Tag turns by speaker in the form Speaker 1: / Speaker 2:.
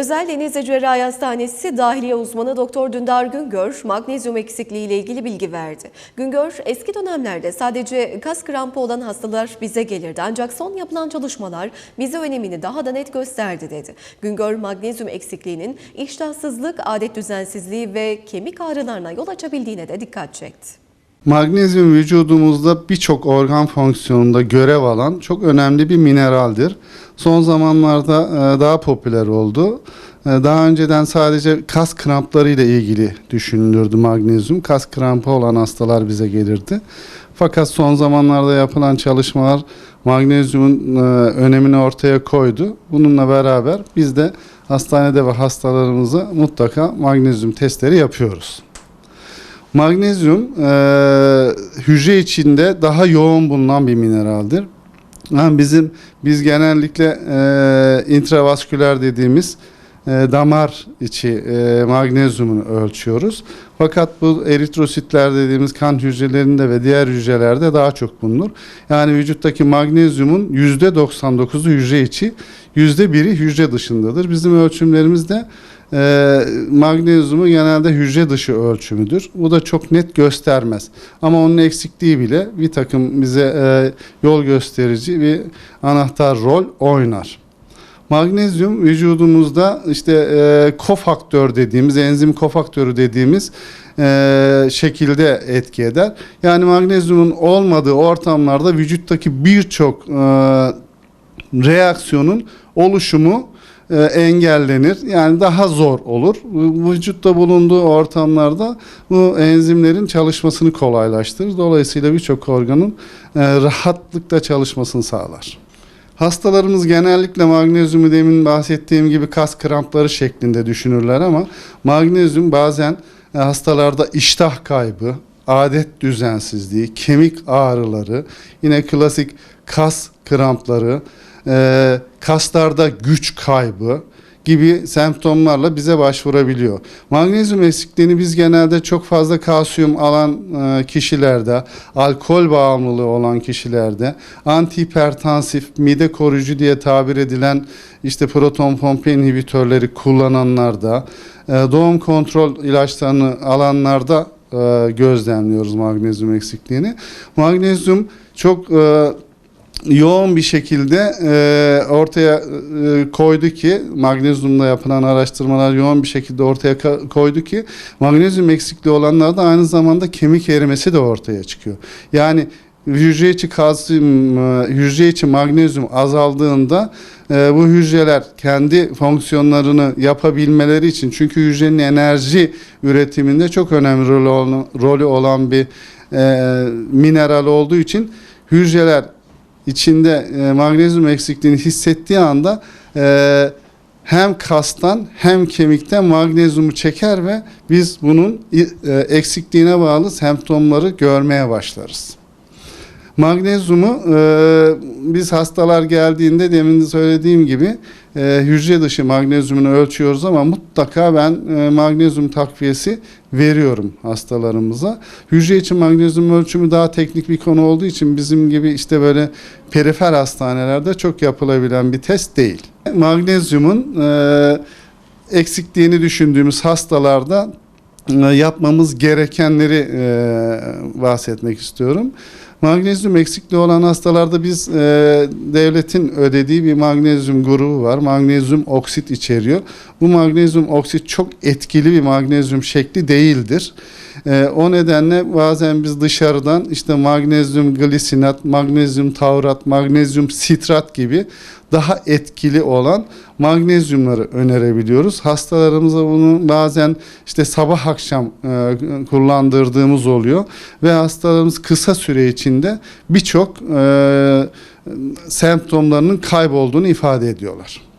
Speaker 1: Özel Denizli Cerrahi Hastanesi dahiliye uzmanı Doktor Dündar Güngör magnezyum eksikliği ile ilgili bilgi verdi. Güngör eski dönemlerde sadece kas krampı olan hastalar bize gelirdi ancak son yapılan çalışmalar bize önemini daha da net gösterdi dedi. Güngör magnezyum eksikliğinin iştahsızlık, adet düzensizliği ve kemik ağrılarına yol açabildiğine de dikkat çekti.
Speaker 2: Magnezyum vücudumuzda birçok organ fonksiyonunda görev alan çok önemli bir mineraldir. Son zamanlarda e, daha popüler oldu. E, Daha önceden sadece kas krampları ile ilgili düşünülürdü magnezyum. Kas krampı olan hastalar bize gelirdi. Fakat son zamanlarda yapılan çalışmalar magnezyumun e, önemini ortaya koydu. Bununla beraber biz de hastanede ve hastalarımıza mutlaka magnezyum testleri yapıyoruz. Magnezyum e, hücre içinde daha yoğun bulunan bir mineraldir. Yani bizim biz genellikle e, intravasküler dediğimiz damar içi e, magnezyumunu ölçüyoruz. Fakat bu eritrositler dediğimiz kan hücrelerinde ve diğer hücrelerde daha çok bulunur. Yani vücuttaki magnezyumun %99'u hücre içi, %1'i hücre dışındadır. Bizim ölçümlerimiz de e, magnezyumu genelde hücre dışı ölçümüdür. Bu da çok net göstermez. Ama onun eksikliği bile bir takım bize e, yol gösterici bir anahtar rol oynar. Magnezyum vücudumuzda işte e, kofaktör dediğimiz, enzim kofaktörü dediğimiz e, şekilde etki eder. Yani magnezyumun olmadığı ortamlarda vücuttaki birçok e, reaksiyonun oluşumu e, engellenir. Yani daha zor olur. Vücutta bulunduğu ortamlarda bu enzimlerin çalışmasını kolaylaştırır. Dolayısıyla birçok organın e, rahatlıkla çalışmasını sağlar. Hastalarımız genellikle magnezyumu demin bahsettiğim gibi kas krampları şeklinde düşünürler ama magnezyum bazen e, hastalarda iştah kaybı, adet düzensizliği, kemik ağrıları, yine klasik kas krampları, e, kaslarda güç kaybı gibi semptomlarla bize başvurabiliyor. Magnezyum eksikliğini biz genelde çok fazla kalsiyum alan e, kişilerde, alkol bağımlılığı olan kişilerde, antihipertansif, mide koruyucu diye tabir edilen işte proton pompa inhibitörleri kullananlarda, e, doğum kontrol ilaçlarını alanlarda e, gözlemliyoruz magnezyum eksikliğini. Magnezyum çok yoğun bir şekilde e, ortaya e, koydu ki magnezyumla yapılan araştırmalar yoğun bir şekilde ortaya koydu ki magnezyum eksikliği olanlarda aynı zamanda kemik erimesi de ortaya çıkıyor. Yani hücre içi kalsiyum, e, hücre içi magnezyum azaldığında e, bu hücreler kendi fonksiyonlarını yapabilmeleri için çünkü hücrenin enerji üretiminde çok önemli rolü olan, rolü olan bir e, mineral olduğu için hücreler içinde e, magnezyum eksikliğini hissettiği anda e, hem kastan hem kemikten magnezyumu çeker ve biz bunun e, eksikliğine bağlı semptomları görmeye başlarız. Magnezyumu e, biz hastalar geldiğinde demin de söylediğim gibi e, hücre dışı magnezyumunu ölçüyoruz ama mutlaka ben e, magnezyum takviyesi veriyorum hastalarımıza. Hücre için magnezyum ölçümü daha teknik bir konu olduğu için bizim gibi işte böyle perifer hastanelerde çok yapılabilen bir test değil. Magnezyumun e, eksikliğini düşündüğümüz hastalarda e, yapmamız gerekenleri e, bahsetmek istiyorum. Magnezyum eksikliği olan hastalarda biz e, devletin ödediği bir magnezyum grubu var. Magnezyum oksit içeriyor. Bu magnezyum oksit çok etkili bir magnezyum şekli değildir. E, o nedenle bazen biz dışarıdan işte magnezyum glisinat, magnezyum taurat, magnezyum sitrat gibi daha etkili olan magnezyumları önerebiliyoruz. Hastalarımıza bunu bazen işte sabah akşam e, kullandırdığımız oluyor ve hastalarımız kısa süre içinde birçok e, semptomlarının kaybolduğunu ifade ediyorlar.